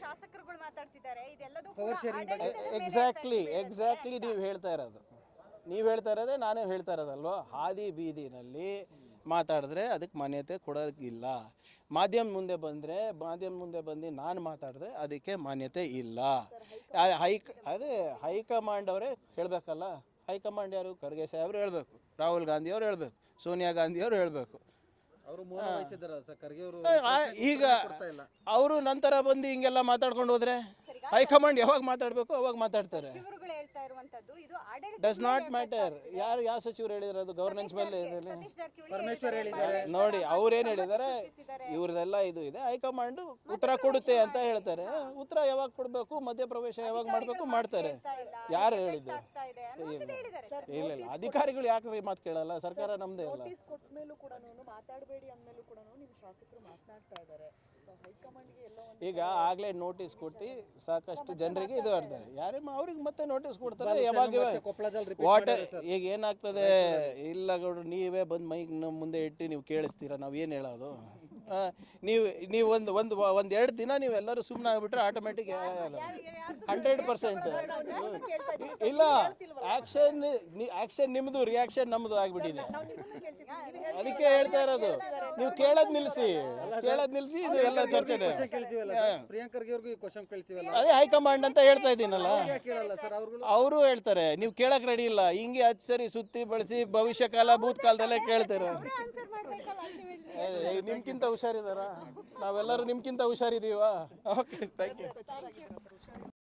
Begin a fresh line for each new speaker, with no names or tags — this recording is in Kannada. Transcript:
ಶಾಸಕರುಗಳು ಮಾತಾಡ್ತಿದ್ದಾರೆ.
ಎಕ್ಸಾಕ್ಟ್ಲಿ ಎಕ್ಸಾಕ್ಟ್ಲಿ ನೀವು ಹೇಳ್ತಾ ಇರೋದು. ನೀವು ಹೇಳ್ತಾ ಇರೋದೇ ನಾನೇ ಹೇಳ್ತಾ ಇರೋದಲ್ವ? ಹಾದಿ ಬೀದಿನಲ್ಲಿ ಮಾತಾಡಿದ್ರೆ ಅದಕ್ಕೆ ಮಾನ್ಯತೆ ಕೊಡೋದಿಲ್ಲ. ಮಾಧ್ಯಮ ಮುಂದೆ ಬಂದರೆ ಮಾಧ್ಯಮ ಮುಂದೆ ಬಂದು ನಾನು ಮಾತಾಡಿದ್ರೆ ಅದಕ್ಕೆ ಮಾನ್ಯತೆ ಇಲ್ಲ. ಹೈಕ ಹೈಕ್ ಅದೇ ಹೈಕಮಾಂಡ್ ಅವರೇ ಹೇಳಬೇಕಲ್ಲ? ಹೈಕಮಾಂಡ್ ಯಾರು? ಖರ್ಗೆ ಸಾಹೇಬ್ರು ಹೇಳಬೇಕು ರಾಹುಲ್ ಗಾಂಧಿ ಅವ್ರು ಹೇಳಬೇಕು ಸೋನಿಯಾ ಗಾಂಧಿ ಅವರು ಹೇಳಬೇಕು. ಈಗ ಅವರು ನಂತರ ಬಂದು ಹಿಂಗೆಲ್ಲ ಮಾತಾಡ್ಕೊಂಡು ಹೋದ್ರೆ? ಹೈಕಮಾಂಡ್ ಯಾವಾಗ ಮಾತಾಡಬೇಕು ಅವಾಗ ಮಾತಾಡ್ತಾರೆ.
ಸಚಿವರುಗಳು ಹೇಳ್ತಾ ಇರುವಂತದ್ದು ಇದು ಆಡಳಿತ
ಡಸ್ ನಾಟ್ ಮ್ಯಾಟರ್ ಯಾರು ಯಾವ ಸಚಿವರು ಹೇಳಿರೋದು ಗವರ್ನೆನ್ಸ್ ಮೇಲೆ ಇದೆ
ಸತೀಶ್ ಜಾರಕಿಹೊಳಿ
ಪರಮೇಶ್ವರ್
ಹೇಳಿದ್ದಾರೆ.
ನೋಡಿ ಅವ್ರೇನು ಹೇಳಿದ್ದಾರೆ. ಇವ್ರದೆಲ್ಲ ಇದು ಇದೆ. ಹೈಕಮಾಂಡ್ ಉತ್ತರ ಕೊಡುತ್ತೆ ಅಂತ ಹೇಳ್ತಾರೆ. ಉತ್ತರ ಯಾವಾಗ ಕೊಡಬೇಕು ಮಧ್ಯಪ್ರವೇಶ ಯಾವಾಗ ಮಾಡಬೇಕು ಮಾಡ್ತಾರೆ. ಯಾರು ಹೇಳಿದ್ದು?
ಆಗ್ತಾ ಇದೆ ಅನ್ನೋದನ್ನ ಹೇಳಿದ್ದಾರೆ.
ಇಲ್ಲ ಇಲ್ಲ. ಅಧಿಕಾರಿಗಳು ಯಾಕೆ ಮಾತು ಕೇಳಲ್ಲ? ಸರ್ಕಾರ ನಮ್ದೇ ಇಲ್ಲ
ನೋಟಿಸ್ ಕೊಟ್ಟ ಮೇಲೂ ಕೂಡ ಮಾತಾಡಬೇಡಿ ಅಂದ್ಮೇಲೂ ಕೂಡ ನಿಮ್ಮ ಶಾಸಕರು ಮಾತನಾಡ್ತಾ ಇದ್ದಾರೆ.
ಈಗ ಆಗ್ಲೇ ನೋಟಿಸ್ ಕೊಟ್ಟು ಸಾಕಷ್ಟು ಜನರಿಗೆ ಇದು ಮಾಡ್ತಾರೆ ಯಾರೇ ಅವ್ರಿಗೆ ಮತ್ತೆ ನೋಟಿಸ್ ಕೊಡ್ತಾರೆ. ಯಾವಾಗ
ಮತ್ತೆ
ವಾಟ್ ಈಗ ಏನಾಗ್ತದೆ? ಇಲ್ಲ ಗೌಡ್ರು ನೀವೇ ಬಂದು ಮೈಕ್ ನಮ್ಮ ಮುಂದೆ ಇಟ್ಟು ನೀವು ಕೇಳಿಸ್ತೀರಾ? ನಾವು ಏನು ಹೇಳೋದು? ಆ, ನೀವು ನೀವು ಒಂದು ಒಂದು ಒಂದು ಎರಡು ದಿನ ನೀವೆಲ್ಲರೂ ಸುಮ್ಮನೆ ಆಗ್ಬಿಟ್ರೆ ಆಟೋಮೆಟಿಕ್ ಹಂಡ್ರೆಡ್ ಪರ್ಸೆಂಟ್ ಇಲ್ಲ ಆಕ್ಷನ್ ಆಕ್ಷನ್ ನಿಮ್ಮದು ರಿಯಾಕ್ಷನ್ ನಮ್ಮದು ಆಗಿಬಿಟ್ಟಿದೆ. ಅದಕ್ಕೆ ಹೇಳ್ತಾ ಇರೋದು. ನೀವು ಕೇಳೋದ್ ನಿಲ್ಲಿಸಿ ಕೇಳೋದ್ ನಿಲ್ಲಿಸಿ ಇದು ಎಲ್ಲ ಚರ್ಚೆನೆ.
ಅವ್ರಿಗೂ ಕ್ವಶನ್ ಕೇಳ್ತೀವಲ್ಲ?
ಅದೇ ಹೈಕಮಾಂಡ್ ಅಂತ ಹೇಳ್ತಾ ಇದ್ದೀನಲ್ಲ.
ಕೇಳಲ್ಲ ಸರ್ ಅವ್ರುಗಳು
ಅವರು ಹೇಳ್ತಾರೆ ನೀವು ಕೇಳಕ್ ರೆಡಿ ಇಲ್ಲ. ಹಿಂಗೆ ಹತ್ತು ಸರಿ ಸುತ್ತಿ ಬಳಸಿ ಭವಿಷ್ಯ ಕಾಲ ಭೂತ್ ಕಾಲದಲ್ಲೇ ಕೇಳ್ತಾರೆ ನಿಮ್ಗಿಂತ ಹುಷಾರಿದಾರ? ನಾವೆಲ್ಲರೂ ನಿಮ್ಕಿಂತ ಹುಷಾರಿದೀವಾ? Okay thank you